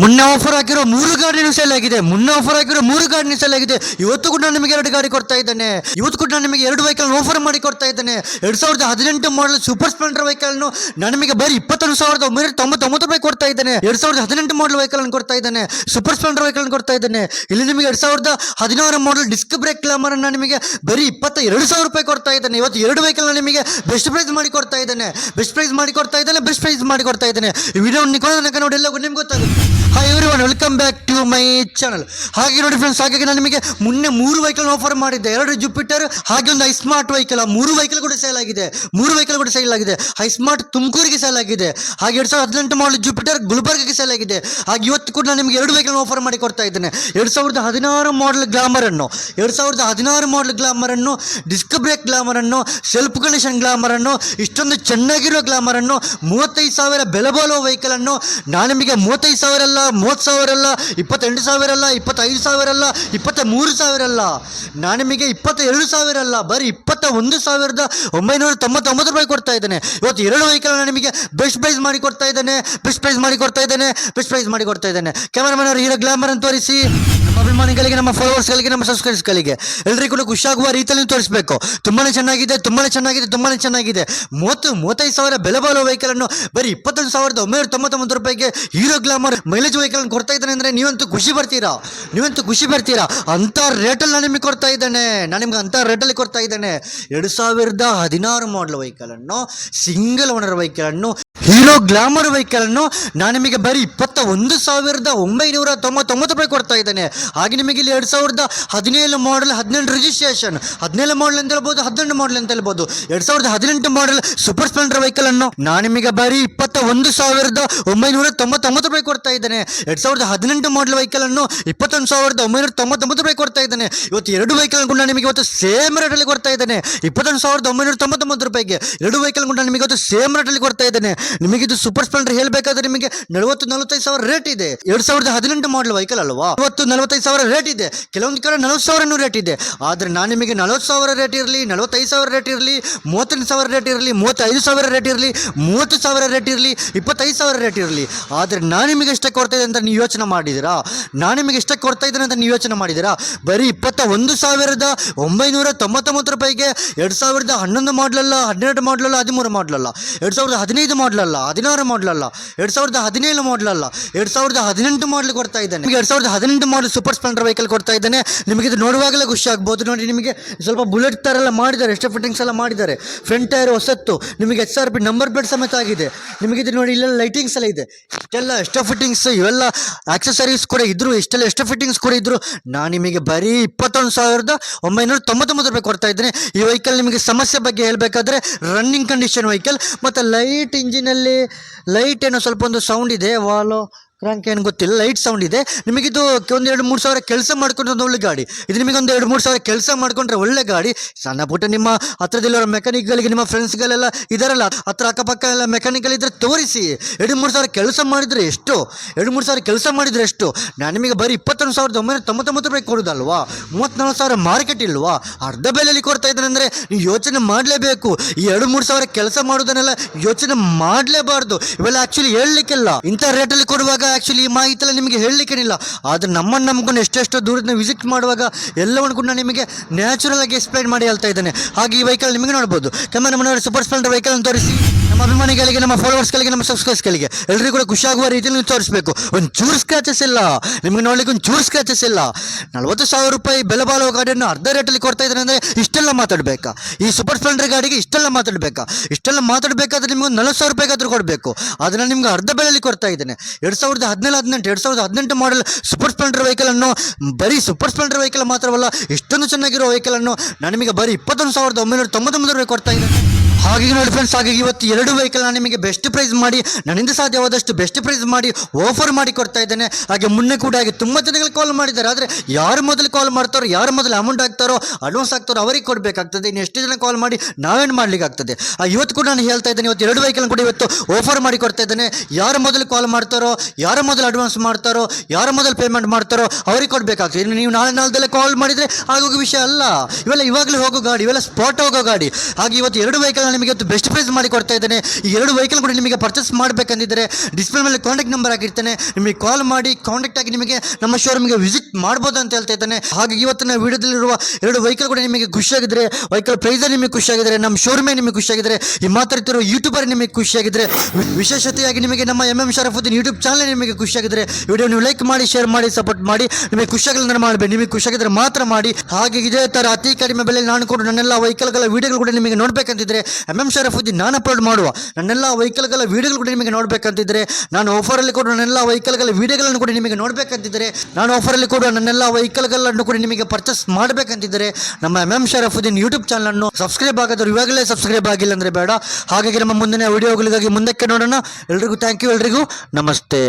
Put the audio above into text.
ಮೊನ್ನೆ ಆಫರ್ ಹಾಕಿರೋ ಮೂರು ಗಾಡಿನೂ ಸೇಲ್ ಆಗಿದೆ. ಮೊನ್ನೆ ಆಫರ್ ಹಾಕಿರೋ ಮೂರು ಗಾಡಿನೂ ಸೇಲ್ ಆಗಿದೆ. ಇವತ್ತು ಕೂಡ ನಿಮಗೆ ಎರಡು ಗಾಡಿ ಕೊಡ್ತಾ ಇದ್ದಾನೆ. ಇವತ್ತು ಕೂಡ ನಿಮಗೆ ಎರಡು ವೆಹಿಕಲ್ ಆಫರ್ ಮಾಡಿ ಕೊಡ್ತಾ ಇದ್ದಾನೆ. ಎರಡು ಸಾವಿರದ ಹದಿನೆಂಟು ಮಾಡಲ್ ಸೂಪರ್ ಸ್ಪ್ಲೆಂಡರ್ ವೆಹಿಕಲ್ ನಿಮಗೆ ಬರೀ ಇಪ್ಪತ್ತೊಂದು ಸಾವಿರದ ಒಂಬೈನೂರ ತೊಂಬತ್ತೊಂಬತ್ತು ರೂಪಾಯಿ ಕೊಡ್ತಾ ಇದ್ದಾನೆ. ಎರಡು ಸಾವಿರದ ಹದಿನೆಂಟು ಮಾಡಲ್ ವೆಹಿಕಲ್ ಕೊಡ್ತಾ ಇದ್ದಾನೆ. ಸೂಪರ್ ಸ್ಪ್ಲೆಂಡರ್ ವೆಹಿಕಲ್ ಕೊಡ್ತಾ ಇದ್ದಾನೆ. ಇಲ್ಲಿ ನಿಮಗೆ ಎರಡು ಸಾವಿರದ ಹದಿನಾರು ಮಾಡಲ್ ಡಿಸ್ಕ್ ಬ್ರೇಕ್ ಕ್ಲಾಮರ್ ಅನ್ನ ನಿಮಗೆ ಬರೀ ಇಪ್ಪತ್ತ ಎರಡು ಸಾವಿರ ರೂಪಾಯಿ ಕೊಡ್ತಾ ಇದ್ದಾನೆ. ಇವತ್ತು ಎರಡು ವೆಹಿಕಲ್ ನಿಮಗೆ ಬೆಸ್ಟ್ ಪ್ರೈಸ್ ಮಾಡಿ ಕೊಡ್ತಾ ಇದ್ದಾನೆ. ಬೆಸ್ಟ್ ಪ್ರೈಸ್ ಮಾಡಿ ಕೊಡ್ತಾ ಇದ್ದಾನೆ ಬೆಸ್ಟ್ ಪ್ರೈಸ್ ಮಾಡಿ ಕೊಡ್ತಾ ಇದ್ದಾನೆ. ವಿಡಿಯೋ ನೋಡಿ ಎಲ್ಲವೂ ನಿಮ್ಗೆ ಗೊತ್ತಾಗುತ್ತೆ. Welcome back to my channel ಹಾಗೆ ನೋಡಿ ಫ್ರೆಂಡ್ಸ್ ಹಾಗಾಗಿ ನಾನು ನಿಮಗೆ ಮೊನ್ನೆ ಮೂರು ವೆಹಿಕಲ್ ಆಫರ್ ಮಾಡಿದ್ದೆ. ಎರಡು ಜುಪಿಟರ್ ಹಾಗೆ ಒಂದು ಸ್ಮಾರ್ಟ್ ವೆಹಿಕಲ್ ಮೂರು ವೆಹಿಕಲ್ ಕೂಡ ಸೇಲ್ ಆಗಿದೆ. ಮೂರು ವೆಹಿಕಲ್ ಕೂಡ ಸೇಲ್ ಆಗಿದೆ. ಸ್ಮಾರ್ಟ್ ತುಮಕೂರಿಗೆ ಸೇಲ್ ಆಗಿದೆ. ಹಾಗೆ ಎರಡು ಸಾವಿರದ ಹದಿನೆಂಟು ಮಾಡಲ್ ಜುಪಿಟರ್ ಗುಲ್ಬರ್ಗಕ್ಕೆ ಸೇಲ್ ಆಗಿದೆ. ಹಾಗೆ ಇವತ್ತು ಕೂಡ ನಾನು ನಿಮಗೆ ಎರಡು ವೆಹಿಕಲ್ ಆಫರ್ ಮಾಡಿ ಕೊಡ್ತಾ ಇದ್ದೇನೆ. ಎರಡು ಸಾವಿರದ ಹದಿನಾರು ಮಾಡಲ್ ಗ್ಲಾಮರ್ ಅನ್ನು, ಎರಡ್ ಸಾವಿರದ ಹದಿನಾರು ಮಾಡಲ್ ಗ್ಲಾಮರ್ ಅನ್ನು ಡಿಸ್ಕ್ ಬ್ರೇಕ್ ಗ್ಲಾಮರ್ ಅನ್ನು ಸೆಲ್ಫ್ ಕಂಡೀಷನ್ ಗ್ಲಾಮರ್ ಅನ್ನು, ಇಷ್ಟೊಂದು ಚೆನ್ನಾಗಿರೋ ಗ್ಲಾಮರ್ ಅನ್ನು, ಮೂವತ್ತೈದು ಸಾವಿರ ಬೆಲೆ ಬಾಳುವ ವೆಹಿಕಲ್ ಅನ್ನು, ನಾನು ನಿಮಗೆ ಮೂವತ್ತೈದು ಸಾವಿರ ಅಲ್ಲ ಮೂವತ್ತು ಸಾವಿರ ಅಲ್ಲ, ಇಪ್ಪತ್ತೆಂಟು ಸಾವಿರ ಅಲ್ಲ, ಇಪ್ಪತ್ತೈದು ಸಾವಿರ ಅಲ್ಲ ಇಪ್ಪತ್ತ ಮೂರು ಸಾವಿರ ಅಲ್ಲ. ನಾನು ನಿಮಗೆ ಇಪ್ಪತ್ತ ಎರಡು ಸಾವಿರ ಅಲ್ಲ, ಬರೀ ಇಪ್ಪತ್ತ ಒಂದು ಸಾವಿರದ ಒಂಬೈನೂರ ತೊಂಬತ್ತೊಂಬತ್ತು ರೂಪಾಯಿ ಕೊಡ್ತಾ ಇದ್ದಾನೆ. ಇವತ್ತು ಎರಡು ವೆಹಿಕಲ್ ನಿಮಗೆ ಬೆಸ್ಟ್ ಪ್ರೈಸ್ ಮಾಡಿ ಕೊಡ್ತಾ ಇದ್ದಾನೆ, ಬೆಸ್ಟ್ ಪ್ರೈಸ್ ಮಾಡಿ ಕೊಡ್ತಾ ಇದ್ದಾನೆ, ಬೆಸ್ಟ್ ಪ್ರೈಸ್ ಮಾಡಿ ಕೊಡ್ತಾ ಇದ್ದಾನೆ. ಕ್ಯಾಮರಾಮನ್ ಅವರು, ಹೀರೋ ಗ್ಲಾಮರ್ ಅಂತ ತೋರಿಸಿ. ಅಭಿಮಾನಿಗಳಿಗೆ, ನಮ್ಮ ಫಾಲೋವರ್ಸ್ಗಳಿಗೆ ನಮ್ಮ ಸಬ್ಸ್ಕ್ರೈಬರ್ಸ್ಗಳಿಗೆ ಎಲ್ಲರಿಗೂ ಕೂಡ ಖುಷಿಯಾಗುವ ರೀತಿಯಲ್ಲಿ ತೋರಿಸಬೇಕು. ತುಂಬಾನೇ ಚೆನ್ನಾಗಿದೆ ತುಂಬಾನೇ ಚೆನ್ನಾಗಿದೆ ತುಂಬಾನೇ ಚೆನ್ನಾಗಿದೆ. ಮೂವತ್ತು, ಮೂವತ್ತೈದು ಸಾವಿರ ಬೆಲೆ ಬಾಳುವ ವೆಹಿಕಲ್ ಅನ್ನು ಬರೀ ಇಪ್ಪತ್ತೊಂದು ಸಾವಿರದ ಒಂಬೈನೂರ ತೊಂಬತ್ತೊಂಬತ್ತು ರೂಪಾಯಿಗೆ ಹೀರೋ ಗ್ಲಾಮರ್ ಮೈಲೇಜ್ ವೆಹಿಕಲ್ ಕೊಡ್ತಾ ಇದ್ದಾನೆ ಅಂದರೆ ನೀವಂತೂ ಖುಷಿ ಬರ್ತೀರಾ ನೀವಂತೂ ಖುಷಿ ಬರ್ತೀರಾ ಅಂಥ ರೇಟಲ್ಲಿ ನಾನು ನಿಮಗೆ ಕೊಡ್ತಾ ಇದ್ದಾನೆ. ನಾನು ನಿಮ್ಗೆ ಅಂಥ ರೇಟಲ್ಲಿ ಕೊಡ್ತಾ ಇದ್ದಾನೆ. ಎರಡು ಸಾವಿರದ ಹದಿನಾರು ಮಾಡಲ್ ವೆಹಿಕಲ್ ಅನ್ನು ಸಿಂಗಲ್ ಓನರ್ ವೆಹಿಕಲ್ ಅನ್ನು ಹೀರೋ ಗ್ಲಾಮರ್ ವೆಹಿಕಲ್ ಅನ್ನು ನಾನು ನಿಮಗೆ ಬರೀ ಇಪ್ಪತ್ತ ಒಂದು ಸಾವಿರದ ಒಂಬೈನೂರ ತೊಂಬತ್ತೊಂಬತ್ತು ರೂಪಾಯಿ ಕೊಡ್ತಾ ಇದ್ದೇನೆ. ಹಾಗೆ ನಿಮಗೆ ಇಲ್ಲಿ ಎರಡು ಸಾವಿರದ ಹದಿನೇಳು ಮಾಡಲ್ ಹದಿನೆಂಟು ರಿಜಿಸ್ಟ್ರೇಷನ್ ಹದಿನೇಳು ಮಾಡಲ್ ಅಂತ ಹೇಳ್ಬೋದು, ಹದಿನೆಂಟು ಮಾಡಲ್ ಅಂತ ಹೇಳ್ಬೋದು. ಎರಡು ಸಾವಿರದ ಹದಿನೆಂಟು ಮಾಡಲ್ ಸೂಪರ್ ಸ್ಪ್ಲೆಂಡರ್ ವೆಹಿಕಲ್ ಅನ್ನು ನಾನು ನಿಮಗೆ ಬರೀ ಇಪ್ಪತ್ತ ಒಂದು ಸಾವಿರದ ಒಂಬೈನೂರ ತೊಂಬತ್ತೊಂಬತ್ತು ರೂಪಾಯಿ ಕೊಡ್ತಾ ಇದ್ದೇನೆ. ಎರಡು ಸಾವಿರದ ಹದಿನೆಂಟು ಮಾಡಲ್ ವೆಹಿಕಲ್ ಅನ್ನು ಇಪ್ಪತ್ತೊಂದು ಸಾವಿರದ ಒಂಬೈನೂರ ತೊಂಬತ್ತೊಂಬತ್ತು ರೂಪಾಯಿ ಕೊಡ್ತಾ ಇದ್ದೇನೆ. ಇವತ್ತು ಎರಡು ವೆಹಿಕಲ್ ಕೂಡ ನಿಮಗೆ ಇವತ್ತು ಸೇಮ್ ರೇಟಲ್ಲಿ ಕೊಡ್ತಾ ಇದ್ದೇನೆ. ಇಪ್ಪತ್ತೊಂದು ಸಾವಿರದ ಒಂಬೈನೂರ ತೊಂಬತ್ತೊಂಬತ್ತು ರೂಪಾಯಿಗೆ ಎರಡು ವೆಹಿಕಲ್ ಕೂಡ ನಿಮಗೆ ಇವತ್ತು ಸೇಮ್ ರೇಟಲ್ಲಿ ಕೊಡ್ತಾ ಇದ್ದಾನೆ. ನಿಮಗೆ ಇದು ಸೂಪರ್ ಸ್ಪ್ಲೆಂಡರ್ ಹೇಳಬೇಕಾದ್ರೆ ನಿಮಗೆ ನಲವತ್ತು ನಲವತ್ತೈದು ಸಾವಿರ ರೇಟ್ ಇದೆ. ಎರಡು ಸಾವಿರದ ಹದಿನೆಂಟು ಮಾಡಲ್ ವೆಹಿಕಲ್ ಅಲ್ವಾ? ಇವತ್ತು ನಲವತ್ತೈದು ಸಾವಿರ ರೇಟ್ ಇದೆ. ಕೆಲವೊಂದು ಕಡೆ ನಲವತ್ತು ಸಾವಿರನೂ ರೇಟ್ ಇದೆ. ಆದರೆ ನಾನು ನಿಮಗೆ ನಲವತ್ತು ಸಾವಿರ ರೇಟ್ ಇರಲಿ, ನಲವತ್ತೈದು ಸಾವಿರ ರೇಟ್ ಇರಲಿ, ಮೂವತ್ತೆಂಟು ಸಾವಿರ ರೇಟ್ ಇರಲಿ, ಮೂವತ್ತೈದು ಸಾವಿರ ರೇಟ್ ಇರಲಿ, ಮೂವತ್ತು ಸಾವಿರ ರೇಟ್ ಇರಲಿ, ಇಪ್ಪತ್ತೈದು ಸಾವಿರ ರೇಟ್ ಇರಲಿ. ಆದರೆ ನಾನು ನಿಮಗೆ ಎಷ್ಟಕ್ಕೆ ಕೊಡ್ತಾ ಅಂತ ನೀವು ಯೋಚನೆ ಮಾಡಿದ್ದೀರಾ? ನಾನು ನಿಮಗೆ ಎಷ್ಟಕ್ಕೆ ಕೊಡ್ತಾ ಇದ್ದೇನೆ ಅಂತ ನೀವು ಯೋಚನೆ ಮಾಡಿದ್ದೀರಾ? ಬರೀ ಇಪ್ಪತ್ತ ಒಂದು ಸಾವಿರದ ಒಂಬೈನೂರ ತೊಂಬತ್ತೊಂಬತ್ತು ರೂಪಾಯಿಗೆ ಎರಡು ಸಾವಿರದ ಹನ್ನೊಂದು ಮಾಡಲಲ್ಲ, ಹನ್ನೆರಡು ಮಾಡಲಲ್ಲ, ಹದಿಮೂರು ಮಾಡಲಲ್ಲ, ಎರಡು ಸಾವಿರದ ಹದಿನೈದು ಮಾಡಲಲ್ಲ, ಹದಿನಾರು ಮಾಡಲಲ್ಲ, ಎರಡು ಸಾವಿರದ ಹದಿನೇಳು ಮಾಡಲಲ್ಲ, ಎರಡು ಸಾವಿರದ ಹದಿನೆಂಟು ಮಾಡಲ್ ಕೊಡ್ತಾ ಇದ್ದೇನೆ. ಎರಡು ಸಾವಿರದ ಹದಿನೆಂಟು ಮಾಡಲ್ ಸೂಪರ್ ಸ್ಪ್ಲೆಂಡರ್ ವೆಹಿಕಲ್ ಕೊಡ್ತಾ ಇದ್ದಾನೆ. ನಿಮಗೆ ಇದು ನೋಡುವಾಗಲೇ ಖುಷಿ ಆಗ್ಬೋದು ನೋಡಿ, ನಿಮಗೆ ಸ್ವಲ್ಪ ಬುಲೆಟ್ ಥರ ಎಲ್ಲ ಮಾಡಿದ್ದಾರೆ. ಎಷ್ಟೋ ಫಿಟ್ಟಿಂಗ್ಸ್ ಎಲ್ಲ ಮಾಡಿದ್ದಾರೆ. ಫ್ರಂಟ್ ಟೈರ್ ಹೊಸತ್ತು. ನಿಮಗೆ H R P number plate ಸಮೇತ ಆಗಿದೆ. ನಿಮಗೆ ಇದು ನೋಡಿ, ಇಲ್ಲೆಲ್ಲ ಲೈಟಿಂಗ್ಸ್ ಎಲ್ಲ ಇದೆ. ಇಷ್ಟೆಲ್ಲ ಎಷ್ಟೋ ಫಿಟ್ಟಿಂಗ್ಸ್ ಇವೆಲ್ಲ ಆಕ್ಸೆಸರೀಸ್ ಕೂಡ ಇದ್ರು. ಇಷ್ಟೆಲ್ಲ ಎಷ್ಟೋ ಫಿಟ್ಟಿಂಗ್ಸ್ ಕೂಡ ಇದ್ರು. ನಾನು ನಿಮಗೆ ಬರೀ ಇಪ್ಪತ್ತೊಂದು ಸಾವಿರದ ಒಂಬೈನೂರ ತೊಂಬತ್ತೊಂಬತ್ತು ರೂಪಾಯಿ ಕೊಡ್ತಾ ಇದ್ದೇನೆ. ಈ ವೆಹಿಕಲ್ ನಿಮಗೆ ಸಮಸ್ಯೆ ಬಗ್ಗೆ ಹೇಳಬೇಕಾದ್ರೆ ರನ್ನಿಂಗ್ ಕಂಡೀಷನ್ ವೆಹಿಕಲ್ ಮತ್ತು ಲೈಟ್ ಇಂಜಿನಲ್ಲಿ ಲೈಟ್ ಏನೋ ಸ್ವಲ್ಪ ಒಂದು ಸೌಂಡ್ ಇದೆ. ವಾಲು ಕ್ರಾಂಕ್ ಏನು ಗೊತ್ತಿಲ್ಲ ಲೈಟ್ ಸೌಂಡ್ ಇದೆ. ನಿಮಗಿದು ಒಂದು ಎರಡು ಮೂರು ಸಾವಿರ ಕೆಲಸ ಮಾಡ್ಕೊಂಡ್ರೆ ಒಂದು ಒಳ್ಳೆ ಗಾಡಿ. ಇದು ನಿಮಗೆ ಒಂದು ಎರಡು ಮೂರು ಸಾವಿರ ಕೆಲಸ ಮಾಡ್ಕೊಂಡ್ರೆ ಒಳ್ಳೆ ಗಾಡಿ. ಸಣ್ಣ ಪುಟ್ಟ ನಿಮ್ಮ ಹತ್ರದಲ್ಲಿರೋ ಮೆಕ್ಯಾನಿಕ್ಗಳಿಗೆ ನಿಮ್ಮ ಫ್ರೆಂಡ್ಸ್ಗಳೆಲ್ಲ ಇದಾರಲ್ಲ, ಹತ್ರ ಅಕ್ಕಪಕ್ಕ ಎಲ್ಲ ಮೆಕ್ಯಾನಿಕಲ್ ಇದ್ರೆ ತೋರಿಸಿ. ಎರಡು ಮೂರು ಸಾವಿರ ಕೆಲಸ ಮಾಡಿದರೆ ಎಷ್ಟು? ಎರಡು ಮೂರು ಸಾವಿರ ಕೆಲಸ ಮಾಡಿದರೆ ಎಷ್ಟು? ನಾನು ನಿಮಗೆ ಬರೀ ಇಪ್ಪತ್ತೊಂದು ಸಾವಿರದ ಒಂಬೈನೂರ ತೊಂಬತ್ತೊಂಬತ್ತು ರೂಪಾಯಿ ಕೊಡೋದಲ್ವಾ? ಮೂವತ್ತ್ನಾಲ್ಕು ಸಾವಿರ ಮಾರ್ಕೆಟ್ ಇಲ್ವಾ? ಅರ್ಧ ಬೆಲೆಯಲ್ಲಿ ಕೊಡ್ತಾ ಇದ್ದಾನೆ ಅಂದರೆ ನೀವು ಯೋಚನೆ ಮಾಡಲೇಬೇಕು. ಈ ಎರಡು ಮೂರು ಸಾವಿರ ಕೆಲಸ ಮಾಡೋದನ್ನೆಲ್ಲ ಯೋಚನೆ ಮಾಡಲೇಬಾರ್ದು. ಇವೆಲ್ಲ ಆ್ಯಕ್ಚುಲಿ ಹೇಳಲಿಕ್ಕಿಲ್ಲ. ಇಂಥ ರೇಟಲ್ಲಿ ಕೊಡುವಾಗ ಆ್ಯಕ್ಚುಲಿ ಈ ಮಾಹಿತಿ ಎಲ್ಲ ನಿಮಗೆ ಹೇಳಲಿಕ್ಕೇನಿಲ್ಲ. ಆದರೆ ನಮ್ಮನ್ನು ನಂಬ್ಕೊಂಡು ಎಷ್ಟೆಷ್ಟೋ ದೂರದಿಂದ ವಿಸಿಟ್ ಮಾಡುವಾಗ ಎಲ್ಲವನ್ನು ಕೂಡ ನಿಮಗೆ ನ್ಯಾಚುರಲ್ ಆಗಿ ಎಕ್ಸ್ಪ್ಲೈನ್ ಮಾಡಿ ಹೇಳ್ತಾ ಇದ್ದಾನೆ. ಹಾಗೆ ಈ ವೆಹಿಕಲ್ ನಿಮಗೆ ನೋಡ್ಬೋದು. ನಮ್ಮ ಮನೋಹರ್ ಸೂಪರ್ ಸ್ಪ್ಲೆಂಡರ್ ವೆಹಿಕಲ್ ಅಂತ ತೋರಿಸಿ, ನಮ್ಮ ಅಭಿಮಾನಿಗಳಿಗೆ, ನಮ್ಮ ಫಾಲೋವರ್ಸ್ಗಳಿಗೆ ನಮ್ಮ ಸಬ್ಸ್ಕ್ರೈಬ್ಸ್ಗಳಿಗೆ ಎಲ್ಲರಿಗೂ ಕೂಡ ಖುಷಿಯಾಗುವ ರೀತಿಯಲ್ಲಿ ನೀವು ತೋರಿಸಬೇಕು. ಒಂದು ಚೂರು ಸ್ಕ್ರಾಚಸ್ ಇಲ್ಲ. ನಿಮಗೆ ನೋಡ್ಲಿಕ್ಕೆ ಒಂದು ಚೂರು ಸ್ಕ್ರಾಚಸ್ ಇಲ್ಲ. ನಲ್ವತ್ತು ಸಾವಿರ ರೂಪಾಯಿ ಬೆಲೆ ಬಾಳುವ ಗಾಡಿಯನ್ನು ಅರ್ಧ ರೇಟಲ್ಲಿ ಕೊಡ್ತಾ ಇದ್ದಾರೆ ಅಂದರೆ ಇಷ್ಟೆಲ್ಲ ಮಾತಾಡಬೇಕಾ? ಈ ಸೂಪರ್ ಸ್ಪ್ಲೆಂಡರ್ ಗಾಡಿಗೆ ಇಷ್ಟೆಲ್ಲ ಮಾತಾಡಬೇಕಾ? ಇಷ್ಟೆಲ್ಲ ಮಾತಾಡಬೇಕಾದ್ರೆ ನಿಮಗೆ ಒಂದು ನಲವತ್ತು ಸಾವಿರ ರೂಪಾಯಿಗಾದರೂ ಕೊಡಬೇಕು. ಅದನ್ನು ನಿಮ್ಗೆ ಅರ್ಧ ಬೆಲೆಯಲ್ಲಿ ಕೊಡ್ತಾ ಇದ್ದೇನೆ. ಎರಡು ಸಾವಿರದ ಹದಿನೇಳು, ಹದಿನೆಂಟು, ಎರಡು ಸಾವಿರದ ಹದಿನೆಂಟು ಮಾಡಲ್ ಸೂಪರ್ ಸ್ಪ್ಲೆಂಡರ್ ವೆಹಿಕಲನ್ನು ಬರೀ ಸೂಪರ್ ಸ್ಪ್ಲೆಂಡರ್ ವೆಹಿಕಲ್ ಮಾತ್ರವಲ್ಲ ಇಷ್ಟೊಂದು ಚೆನ್ನಾಗಿರೋ ವೆಹಿಕಲ್ ಅನ್ನು ನಿಮಗೆ ಬರೀ ಇಪ್ಪತ್ತೊಂದು ಸಾವಿರದ ಒಂಬೈನೂರ ತೊಂಬತ್ತೊಂಬತ್ತು ರೂಪಾಯಿ ಕೊಡ್ತಾ ಇದ್ದೇನೆ ಹಾಗೆ ನೋಡಿ ಫ್ರೆಂಡ್ಸ್ ಹಾಗೆ ಇವತ್ತು ಎರಡು ವೆಹಿಕಲ್ ನಾನು ನಿಮಗೆ ಬೆಸ್ಟ್ ಪ್ರೈಸ್ ಮಾಡಿ ನನ್ನಿಂದ ಸಾಧ್ಯವಾದಷ್ಟು ಬೆಸ್ಟ್ ಪ್ರೈಸ್ ಮಾಡಿ ಆಫರ್ ಮಾಡಿ ಕೊಡ್ತಾ ಇದ್ದೇನೆ. ಹಾಗೆ ಮುನ್ನೆ ಕೂಡ ಹಾಗೆ ತುಂಬ ಜನಗಳು ಕಾಲ್ ಮಾಡಿದ್ದಾರೆ. ಆದರೆ ಯಾರು ಮೊದಲು ಕಾಲ್ ಮಾಡ್ತಾರೋ ಯಾರು ಮೊದಲು ಅಮೌಂಟ್ ಹಾಕ್ತಾರೋ ಅಡ್ವಾನ್ಸ್ ಹಾಕ್ತಾರೋ ಅವರಿಗೆ ಕೊಡಬೇಕಾಗ್ತದೆ. ಇನ್ನು ಎಷ್ಟು ಜನ ಕಾಲ್ ಮಾಡಿ ನಾವೇನು ಮಾಡ್ಲಿಕ್ಕೆ ಆಗ್ತದೆ ಆ, ಇವತ್ತು ಕೂಡ ನಾನು ಹೇಳ್ತಾ ಇದ್ದೇನೆ ಇವತ್ತು ಎರಡು ವೆಹಿಕಲ್ ಕೂಡ ಇವತ್ತು ಆಫರ್ ಮಾಡಿ ಕೊಡ್ತಾ ಇದ್ದೇನೆ. ಯಾರು ಮೊದಲು ಕಾಲ್ ಮಾಡ್ತಾರೋ ಯಾರು ಮೊದಲು ಅಡ್ವಾನ್ಸ್ ಮಾಡ್ತಾರೋ ಯಾರು ಮೊದಲು ಪೇಮೆಂಟ್ ಮಾಡ್ತಾರೋ ಅವ್ರಿಗೆ ಕೊಡಬೇಕಾಗ್ತದೆ. ಇನ್ನು ನೀವು ನಾಳೆ ನಾಳೆದಲ್ಲೇ ಕಾಲ್ ಮಾಡಿದರೆ ಆಗೋಗೋ ವಿಷಯ ಅಲ್ಲ. ಇವೆಲ್ಲ ಇವಾಗಲೇ ಹೋಗೋ ಗಾಡಿ ಇವೆಲ್ಲ ಸ್ಪಾಟ್ ಹೋಗೋ ಗಾಡಿ. ಹಾಗೆ ಇವತ್ತು ಎರಡು ವೆಹಿಕಲ್ ನಿಮಗೆ ಇವತ್ತು ಬೆಸ್ಟ್ ಪ್ರೈಸ್ ಮಾಡಿ ಕೊಡ್ತಾ ಇದ್ದೇನೆ. ಈ ಎರಡು ವೆಹಿಕಲ್ ಕೂಡ ನಿಮಗೆ ಪರ್ಚೇಸ್ ಮಾಡಬೇಕಂದಿದ್ದರೆ ಡಿಸ್ಪ್ಲೇ ಮೇಲೆ ಕಾಂಟ್ಯಾಕ್ಟ್ ನಂಬರ್ ಆಗಿರ್ತೇನೆ ನಿಮಗೆ ಕಾಲ್ ಮಾಡಿ ಕಾಂಟ್ಯಾಕ್ಟ್ ಆಗಿ ನಿಮಗೆ ನಮ್ಮ ಶೋರೂಮ್ಗೆ ವಿಸಿಟ್ ಮಾಡ್ಬೋದು ಅಂತ ಹೇಳ್ತಾ ಇದ್ದಾನೆ. ಹಾಗೆ ಇವತ್ತಿನ ವಿಡಿಯೋದಲ್ಲಿರುವ ಎರಡು ವೆಹಿಕಲ್ ಕೂಡ ನಿಮಗೆ ಖುಷಿಯಾಗಿದ್ದರೆ ವೆಹಿಕಲ್ ಪ್ರೈಸ್ ನಿಮಗೆ ಖುಷಿಯಾಗಿದ್ದರೆ ನಮ್ಮ ಶೋರೂಮೇ ನಿಮಗೆ ಖುಷಿಯಾಗಿದ್ದರೆ ಈ ಮಾತಾಡ್ತಿರೋ ಯೂಟ್ಯೂಬರ್ ನಿಮಗೆ ಖುಷಿಯಾಗಿದ್ದರೆ ವಿಶೇಷತೆಯಾಗಿ ನಿಮಗೆ ನಮ್ಮ M M Sharafuddin YouTube channel ನಿಮಗೆ ಖುಷಿಯಾಗಿದ್ದರೆ ವಿಡಿಯೋ ನೀವು ಲೈಕ್ ಮಾಡಿ ಶೇರ್ ಮಾಡಿ ಸಪೋರ್ಟ್ ಮಾಡಿ, ನಿಮಗೆ ಖುಷಿಯಾಗಲಿಲ್ಲ ಮಾಡಬೇಡಿ. ನಿಮಗೆ ಖುಷಿಯಾಗಿದ್ರೆ ಮಾತ್ರ ಮಾಡಿ. ಹಾಗೆ ಇದೇ ಥರ ಅತಿ ಕಡಿಮೆ ಬೆಲೆ ನಾನು ಕೂಡ ನನ್ನೆಲ್ಲ ವೆಹಿಕಲ್ಗಳ ವಿಡಿಯೋಗಳು ಕೂಡ ನಿಮಗೆ ನೋಡಬೇಕಂತಿದ್ರೆ ಎಂ ಎಂ ಶರಫುದ್ದೀನ್ ನಾನು ಅಪ್ಲೋಡ್ ಮಾಡುವ. ನನ್ನೆಲ್ಲ ವೆಹಿಕಲ್ಗಳ ವೀಡಿಯೋಗಳು ಕೂಡ ನಿಮಗೆ ನೋಡಬೇಕಂತಿದ್ದರೆ ನಾನು ಆಫರಲ್ಲಿ ಕೂಡ ನನ್ನೆಲ್ಲ ವೆಹಿಕಲ್ಗಳ ವೀಡಿಯೋಗಳನ್ನು ಕೂಡ ನಿಮಗೆ ನೋಡಬೇಕಂತಿದ್ದರೆ ನಾನು ಆಫರಲ್ಲಿ ಕೂಡ ನನ್ನೆಲ್ಲ ವೆಹಿಕಲ್ಗಳನ್ನು ಕೂಡ ನಿಮಗೆ ಪರ್ಚೇಸ್ ಮಾಡಬೇಕಂತಿದ್ರೆ, ನಮ್ಮ ಎಂ ಎಂ ಶರಫುದ್ದೀನ್ ಯೂಟ್ಯೂಬ್ ಚಾನಲನ್ನು ಸಬ್ಸ್ಕ್ರೈಬ್ ಆಗೋದು ಇವಾಗಲೇ ಸಬ್ಸ್ಕ್ರೈಬ್ ಆಗಿಲ್ಲ ಅಂದರೆ ಬೇಡ. ಹಾಗಾಗಿ ನಮ್ಮ ಮುಂದಿನ ವಿಡಿಯೋಗಳಿಗಾಗಿ ಮುಂದಕ್ಕೆ ನೋಡೋಣ. ಎಲ್ರಿಗೂ ಥ್ಯಾಂಕ್ ಯು ಎಲ್ರಿಗೂ ನಮಸ್ತೆ.